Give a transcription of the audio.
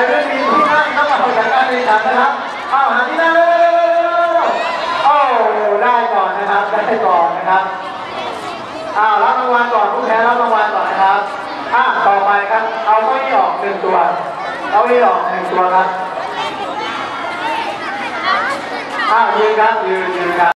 ไายไม่มีที่นั่งต้องมาจัดกานในฐานนะครับเอาหาที่นั่งโอ้ได้ก่อนนะครับ ได้ก่อนนะครับอ้าวรับรางวัลก่อนผู้แพ้รับรางวัลก่อนนะครับอ้าต่อไปครับ เอาเก้าออกหนึ่งตัว เอาเก้าออกหนึ่งตัวครับอ้าวยืนครับยืนยืนครับ